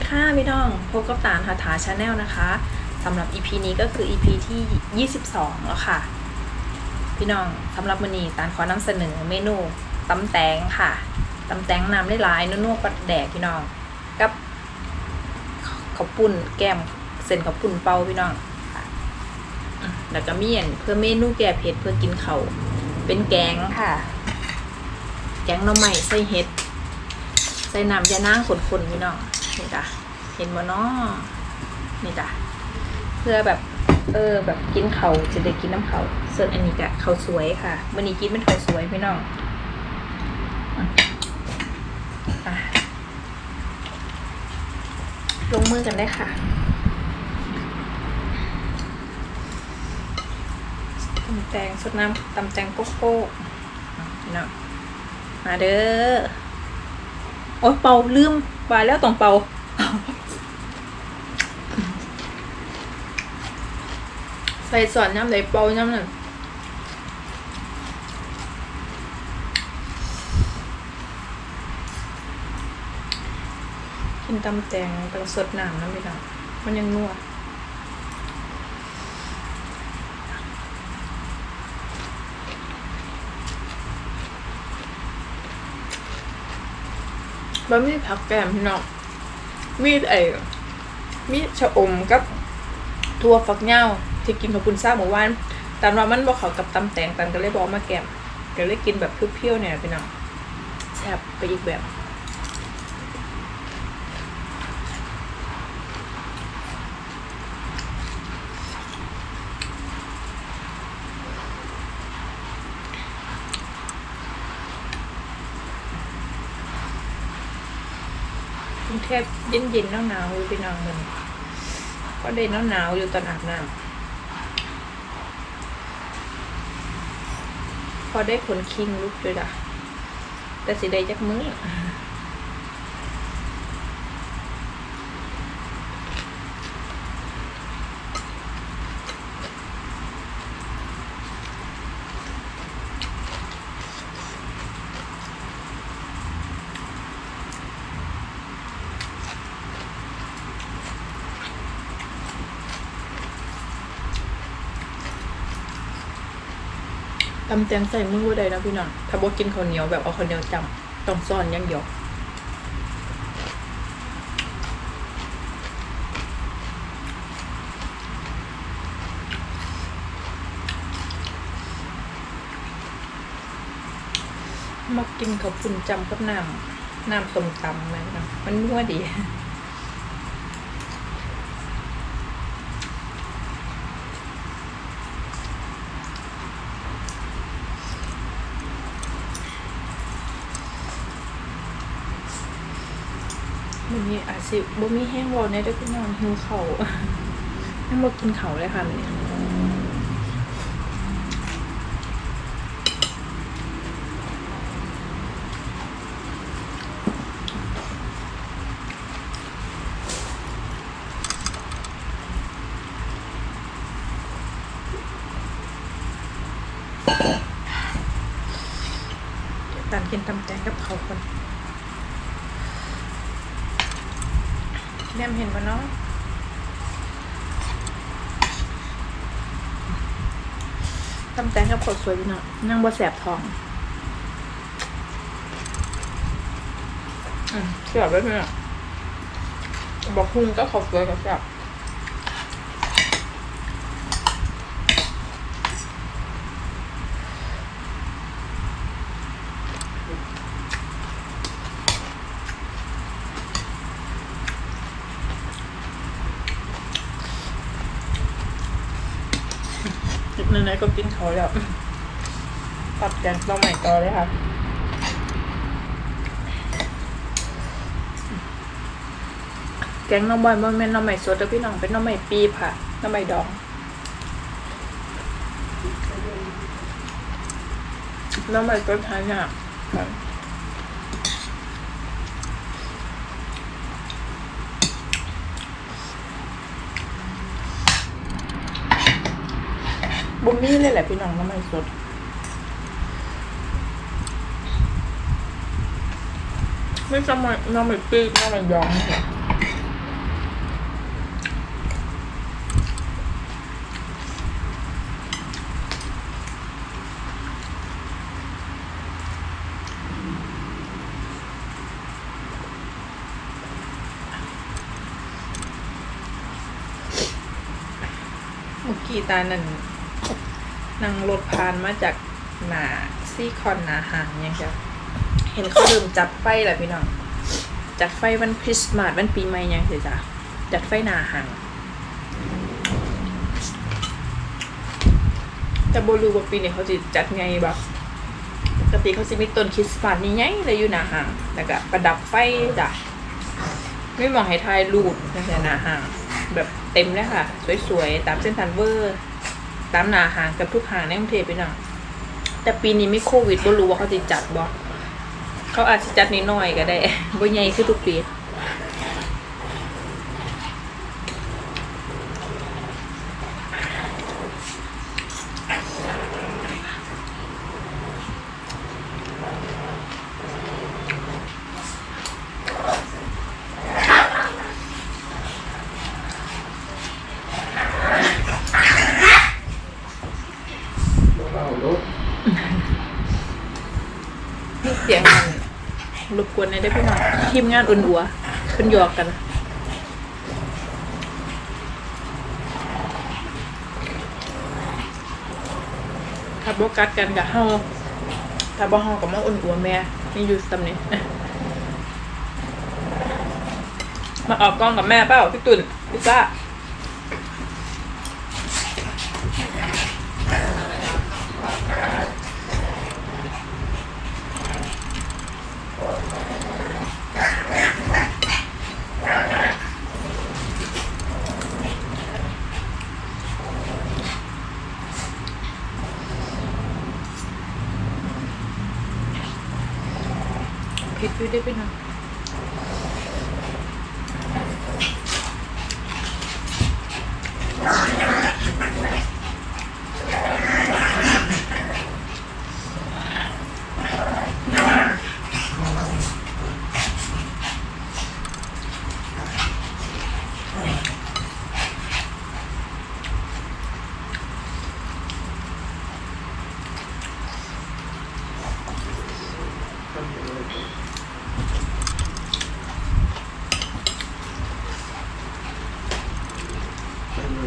ดีค่ะพี่น้องพบกับตาลหาถาชาแนลนะคะสำหรับ EP นี้ก็คือ EP ที่ 22 แล้วค่ะ พี่น้องสำหรับมื้อนี้ตาลขอนำเสนอเมนูตำแตงค่ะตำแตงน้ำได้หลายๆนัวๆปัดแดกพี่น้อง กับข้าวปุ้นแก้มเส้นข้าวปุ้นเป่าพี่น้องแล้วก็เมีอันเพื่อเมนูแก้เผ็ดเพื่อกินเขาเป็นแกงค่ะ แกงหน่อไม้ใส่เห็ดใส่น้ำยาน้างขนๆพี่น้อง นี่จ้ะเห็นบ่เนาะนี่จ้ะเพื่อแบบเออแบบกินเขาจะได้กินน้ำเขาวส่วนอันนี้กะเขาสวยค่ะวันนี้กินเป็นเขาสวยพี่น้องลงมือกันได้ค่ะตำแตงสดน้ำตำแตงโกโก้อะพี่น้องมาเด้อ โอ๊ยเป่าลืม ไปแล้วต้องเป่าใส่สอนน้ำไหลเป่าน้ำหนึ่งกินตำแตงต้องสดน้ำน้ำไปค่ะมันยังนัว บะหมี่ผักแกมพี่น้องมีไอ้มีชะอมกับถั่วฝักเงาที่กินกับปุ้นซ่าเมื่อวานตามว่ามันบอกเขากับตำแตงตันก็เลยบอกมาแกมก็เลยกินแบบเพี้ยวๆเนี่ยพี่น้องแซ่บไปอีกแบบ แค่เย็นเย็นๆหนาวๆอยู่พี่น้องมันก็ได้หนาวหนาวๆอยู่ตอนอาบน้ำพอได้ผลคิงลุกด้วยล่ะ แต่สิได้จักมื้อ ตำแตงใส่มือบ่ได้นะพี่น้องถ้าบ่กินข้าวเหนียวแบบเอาข้าวเหนียวจำต้องซ่อนอย่างเดียวมากินข้าวปุ้นจำกับน้ำน้ำต้มตำมันนะมันนัวดี มันมีอาชีพบ่มีแห้งวอลในเด้อพี่น้องหิวเขาวยังบ่กินเขาเลยค่ะมื้อนี้เดี๋ยวตานกินตำแตงกับเขาวก่อน แนมเห็นปะเนาะ ทำแตงกับขดสวยพี่เนาะนั่งบ่แสบท้องอืมเสียบเลยพี่ะบอกคุณก็ขอบสวยกับแสบ ไหนๆก็กินเขาแล้วตัดแกงต้องใหม่ต่อเลยค่ะแกงน้องบอยมันเป็นน้องใหม่สดแต่พี่น้องเป็นน้องใหม่ปีบค่ะน้องใหม่ดองน้องใหม่ต้นทานยากค่ะ บ่มีเลยแหละพี่น้องน้ำมันสดไม่จำมัน้ำมันปี๊บน้ำมันยองกี้ตานั่น นั่งรถผ่านมาจากหนาซี่คอนหนาหางยังจะเห็นเขาเริ่มจัดไฟแหละพี่น้อง จัดไฟวันคริสต์มาสวันปีใหม่ยังเสียจ้ะจัดไฟหนาหางแต่โบรูว่าปีนี้เขาจะจัดไงแบบปกติเขาจะมีต้นคริสต์มาสนี่ไงเลยอยู่หนาหางแล้วก็ประดับไฟจ้ะไม่มองให้ทายรูปนะแต่หนาหางแบบเต็มเลยค่ะ สวยๆ ตามเส้นทันเวอร์ ตามหนาหางกับทุกหางในกรุงเทพไปหน่อยแต่ปีนี้ไม่โควิดบ่รู้ว่าเขาจะจัดบ่เขาอาจจะจัดนิดหน่อยก็ได้บ่ใหญ่คือทุกปีนี่เสียงมัน รบกวนในได้พี่น้องทีมงานอุ่นอัวเป็นหยอกกันถ้าบกัดกันกับเฮาถ้าบ่เฮากับมาอุ่นอัวแม่นี่อยู่ตำนี้มาออกกล้องกับแม่เปล่าพี่ตุ่นพี่ซ่า ผิดอยู่ไ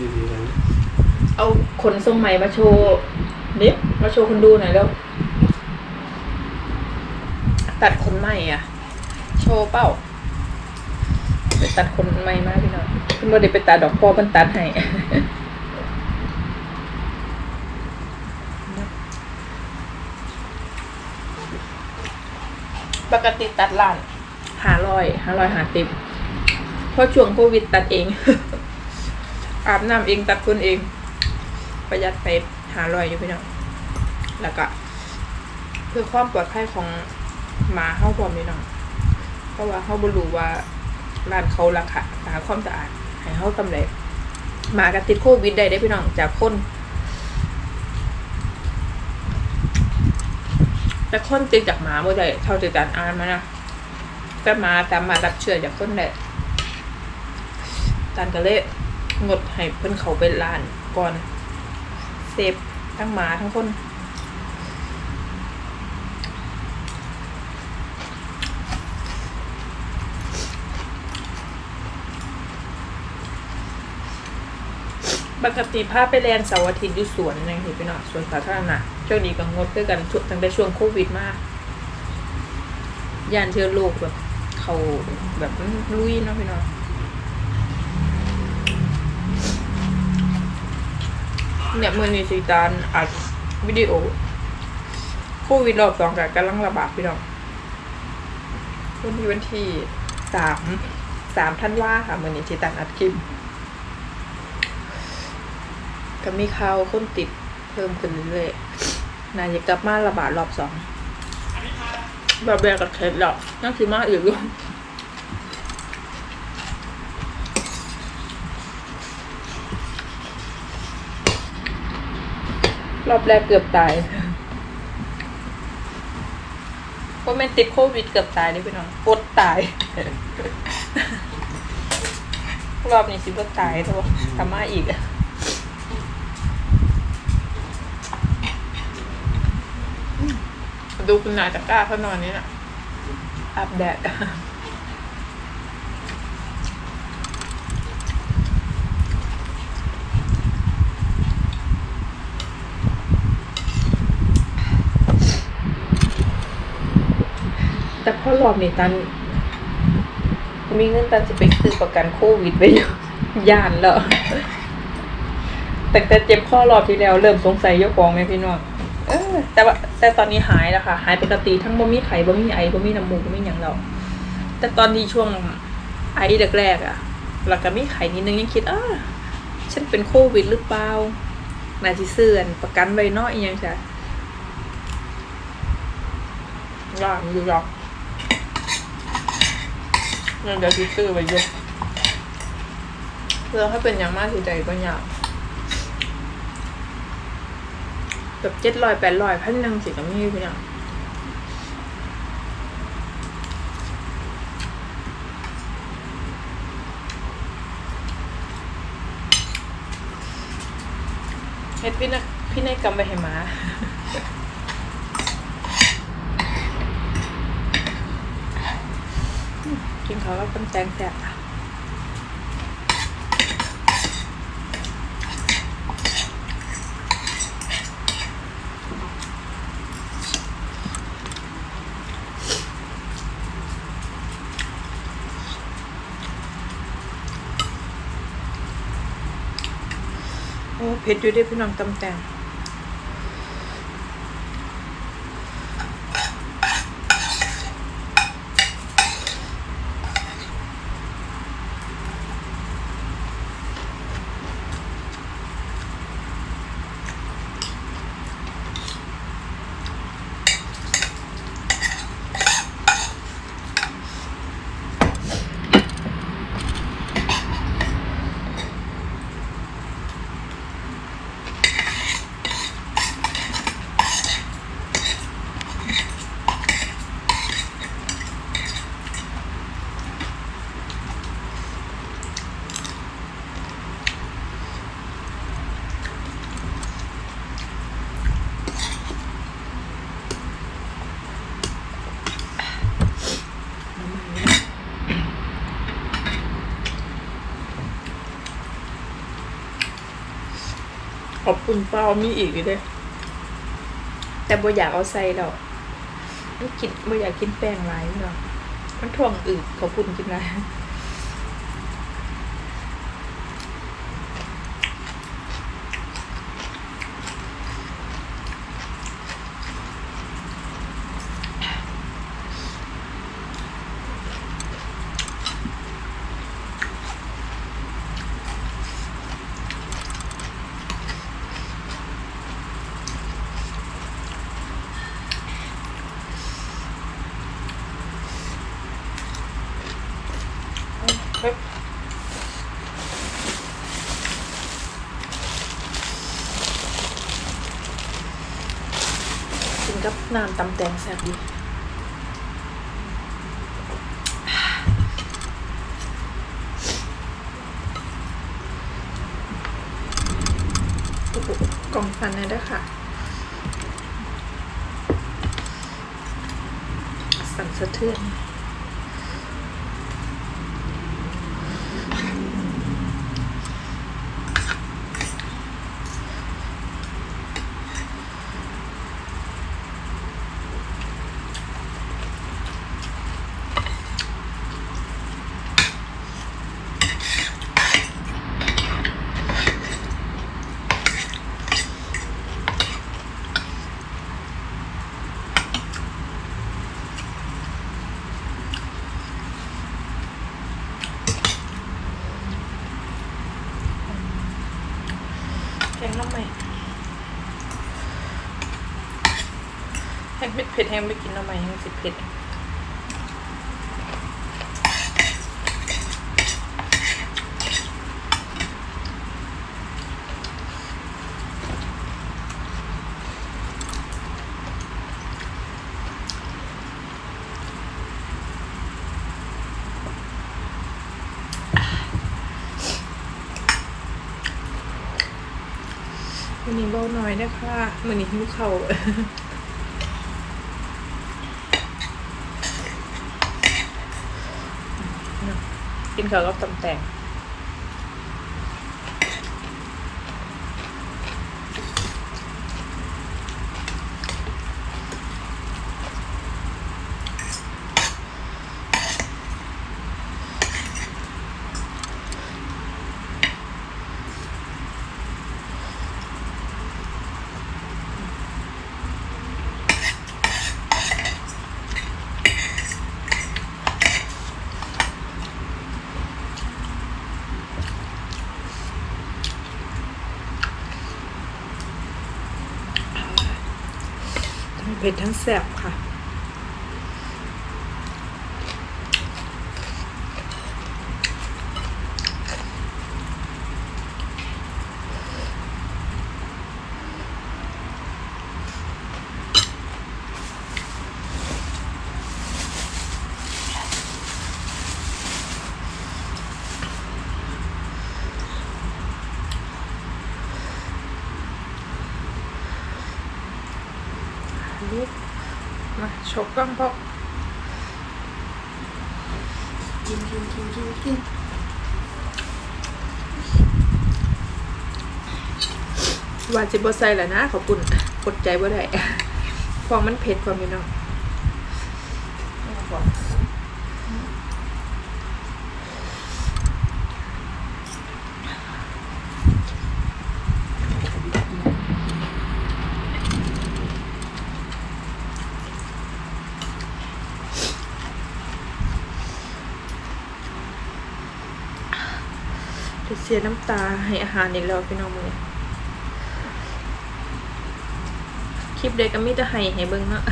ด้พี่น้องเอาขนทรงใหม่มาโชว์นิมาโชว์คนดูหน่อยแล้ว ตัดขนใหม่อะ โชว์เป้าไปตัดขนใหม่มากพี่น้องคุณบไดีไปตัดดอกพอมันตัดให้ปกติตัดล้านหาร้อยห้าร้อยหาติบเพราะช่วงโควิดตัดเอง อาบน้ำเองตัดคนเอง ประหยัดไปหารอยอยู่พี่น้องแล้วก็เพื่อความปลอดภัยของหมาเฮาพร้อมพี่น้องเพราะว่าเฮาบรู้ว่าร้านเขาราคาหาความสะอาดให้เฮาตำไรหมาก็ติดโควิดได้ได้พี่น้องจากคนแต่คนติดจากหมาบ่ได้เท่าที่การอ่านมานะแต่หมาสามารถรับเชื้อจากคนได้การก็เลย งดให้เพิ่นเขาไปร้านก่อนเซฟทั้งหมาทั้งคนปกติพาไปแลนเสาร์อาทิตย์อยู่สวนนะเห็นไปเนาะสวนสาธารณะช่วงนี้ก็งดด้วยกันตั้งแต่ช่วงโควิดมากยานเชื้อโรคแบบเขาแบบลุยเนาะพี่เนาะ เนี่ยมือนีสีตานอัดวิดีโอโควิดรอบสองกับกำลังระบาดพี่น้องวันที่วันที่สามสามท่านว่าค่ะมือนีสีตานอัดคลิปก็มีข่าวคนติดเพิ่มขึ้นเรื่อยๆน่าจะกลับมาระบาดรอบสองแบบแบกกับเคสแล้วนั่งสิมาอีกด้วย รอบแรกเกือบตายว่าแม่นติดโควิดเกือบตายนี่พี่น้องปดตาย รอบนี้สิบ่ตายแต่ว่าทำมาอีกอะดูคุณนายตะกร้าเขานอนนี่นะอาบแดดารอบนี้ตัน มีเงินตันจะไปซื้อประกันโควิดไปอยู่ย่านแล้วแต่แต่เจ็บข้อรอบที่แล้ว เริ่มสงสัยเจ้าของไหมพี่น้องเออแต่ว่าแต่ตอนนี้หายแล้วค่ะ หายปกติทั้งบ่มีไข้บ่มีไอบ่มีน้ำมูกบ่มีอย่างเราแต่ตอนนี้ช่วงไอแรกๆอะแล้วก็มีไข้นิดนึงยังคิดเออฉันเป็นโควิดหรือเปล่าน่าสิซื้อนประกันไว้นาะอีหยังจ้ะย่างอยู่หรอก งั้นเดี๋ยวสิซื้อไว้อยู่เพื่อให้เป็นอย่างมากสิใจก็อยากแบบเจ็ดร้อยแปดร้อยพันหนึ่งสิก็มีพี่น้องเฮ็ดพี่นักพี่นายกำไปให้หมา กินเขาวก็ต้มแตงแซ่บอะโอ้เผ็ดอยู่ด้พี่น้องตำแตง ขอบคุณเป้ามีอีกอยู่เด้แต่บ่อยากเอาใส่ดอกไม่กินบ่อยากกินแป้งไรหรอกมันท่วงอืดขอบคุณกินไร น้ำตำแตงแซ่บดีกล่องฟันนะเด้วยค่ะ สั่นสะเทือน น้ำใหม่แห้งเผ็ดเผ็ดแห้งไม่กินน้ำใหม่แห้งสิเผ็ดวันนี้เบาหน่อย มันนี้หิวเข่ากินข้าวกับตำแตง ผ็ดทั้งแสบค่ะ ลูกมาช กกล้องพ่อกินกินกินกินกินว่าจิบใส่แหละนะขอบคุณกดใจบ่ได้ฟองมันเผ็ดกว่าพี่น้องจะ เสียน้ำตาให้อาหารอีกแล้วพี่น้องมือคลิปเด็กก็มีแต่ให้ให้เบิ่งเนาะ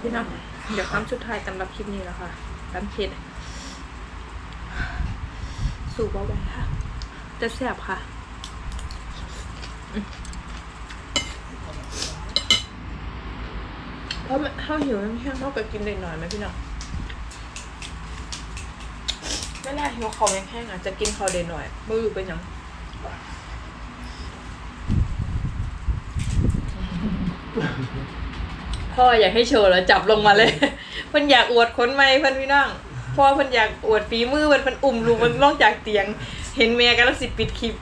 พี่น้องเดี๋ยวคำสุดท้ายสำหรับคลิปนี้แล้วค่ะตำเผ็ดสูบเอาไว้ค่ะ จะแซบค่ะเพราะถ้าหิวแห้งๆเท่ากับกินได้หน่อยไหมพี่น้องเวลาหิวเขาวแห้งๆอะจะกินเขาวได้หน่อยไม่รู้เป็นหยัง พ่ออยากให้โชว์แล้วจับลงมาเลย เพิ่นอยากอวดคนใหม่เพิ่นพี่น้องพ่อเพิ่นอยากอวดฝีมือเพิ่นเพิ่นอุ่มลูกมันลงจากเตียง เห็นแม่กันแล้วสิปิดคลิป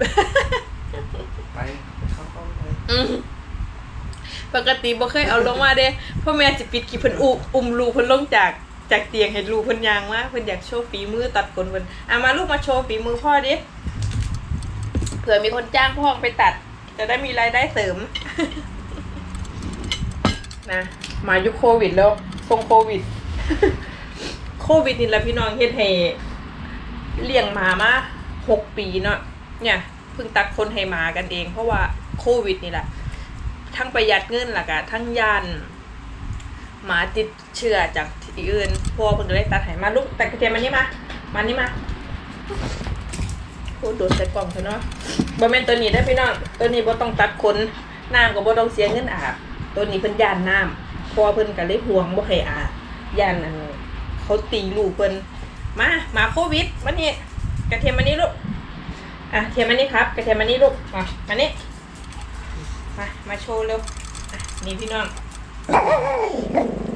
ไปเข้าเข้าไปอืมปกติบ่เคยเอาลงมาเด้เพ่อแม่สิปิดคลิปเพิ่นอุ้มอุ้มลูกเพิ่นลงจากจากเตียงเห็นลูกเพิ่นยางมาเพิ่นอยากโชว์ฝีมือตัดขนเพิ่นอะมาลูกมาโชว์ฝีมือพ่อดิเผื่อมีคนจ้างพ่อไปตัด จะได้มีรายได้เสริม นะ มายุคโควิดแล้วทรงโควิด โควิดนี่แหละพี่น้องเฮ็ดให้เลี้ยงหมามาหกปีเนาะเนี่ยเพิ่งตัดคนให้หมากันเอง เพราะว่าโควิดนี่แหละทั้งประหยัดเงินล่ะกะทั้งยานหมาติดเชื้อจากที่อื่นพอเพิ่นก็เลยตัดให้มาลูกแต่กระเทียมมันนี่มามานี่มาโคตรโดดใส่กล่องเถอะเนาะบ่แม่นตัวนี้ได้พี่น้องตัวนี้บ่ต้องตัดขนน้ำก็บ่ต้องเสียเงินอาบตัวนี้เพิ่นย่านน้ำ พอเพิ่นก็เลยห่วงบ่ให้อาย่านอันเขาตีลูกเพิ่นมามาโควิดมานี่กระเทียมมานี่ลูกอะเทียมมานี่ครับ กระเทียมมานี่ลูกมามานี่มามาโชว์เร็วนี่พี่น้อง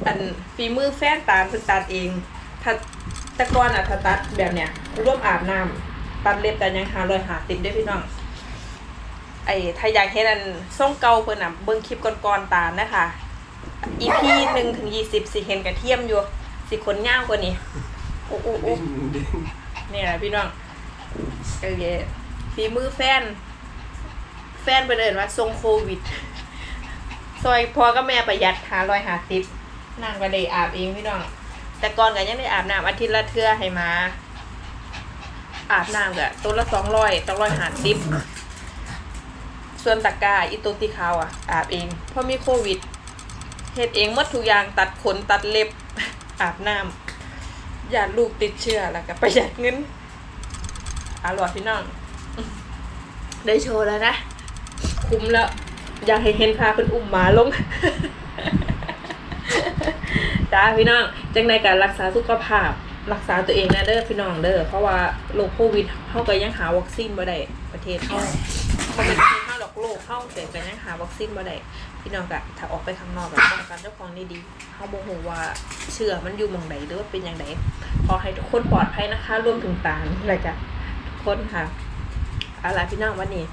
อันฝีมือแฟนตาลเพิ่ตัดเองถ้าตะกอนอะถ้าตัดแบบเนี้ยร่วมอาบน้ำตัดเล็บแต่ยังหาเลยหาติดได้พี่น้องไอ้ถ้าอยากเห็นอันส่งเก่าเพิ่นอะเบิ่งคลิปก่อนๆตาลนะคะ EP หนึ่งถึงยี่สิบสิเห็นกระเทียมอยู่ สิขนยาวกว่านี้โอ้โอ้โอ้เด้งเนี่ยพี่น้องโอเคฝีมือแฟน แฟนไปเดินว่าทรงโควิด ซอยพอก็แม่ประหยัดหารอยหาสิบนางก็ได้อาบเองพี่น้อง แต่ก่อนก็ยังได้อาบน้ำอาทิตย์ละเทื่อให้มา อาบน้ำก็ตัวละสองร้อยต้องร้อยหาสิบส่วนตะกร้าอีตัวที่ขาวอะ อาบเองเพราะมีโควิด เฮ็ดเองมดทุกอย่างตัดขนตัดเล็บอาบน้ำอย่าลูกติดเชื้อแล้วก็ประหยัดเงินอร่อยพี่น้อง ได้โชว์แล้วนะ คุ้มแล้ว อยากให้เห็นพาเป็นอุ้มหมาลงจ้าพี่น้องจังในการรักษาสุขภาพ รักษาตัวเองนะเด้อพี่น้องเด้อเพราะว่าโรคโควิดเขาก็ยังหาวัคซีนบ่ได้ประเทศเขาเขาเป็นประเทศเขาหรอกโลกเขาแต่ก็ยังหาวัคซีนบ่ได้ พี่น้องก็ถ้าออกไปข้างนอกก็ป้องกันเจ้าของดีๆเขาบ่ฮู้ว่าเชื้อมันอยู่หม่องใดหรือว่าเป็นอย่างไรขอให้ทุกคนปลอดภัยนะคะรวมถึงตาลอะไรจ้ะทุกคนค่ะเอาล่ะพี่น้องวันนี้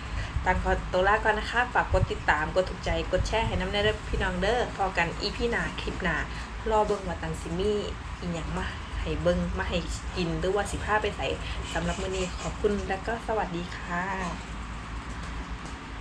ตันขอตัวลาก่อนนะคะ ฝากกดติดตาม กดถูกใจ กดแชร์ให้น้ำแน่เด้อพี่น้องเด้อ พอกันอีพี่หนาคลิปหนารอเบิ่งว่าตันซิมี่อีหยังมาให้เบิ่งมาให้กินหรือว่าสิพาไปใส่สำหรับมื้อนี้ขอบคุณและก็สวัสดีค่ะ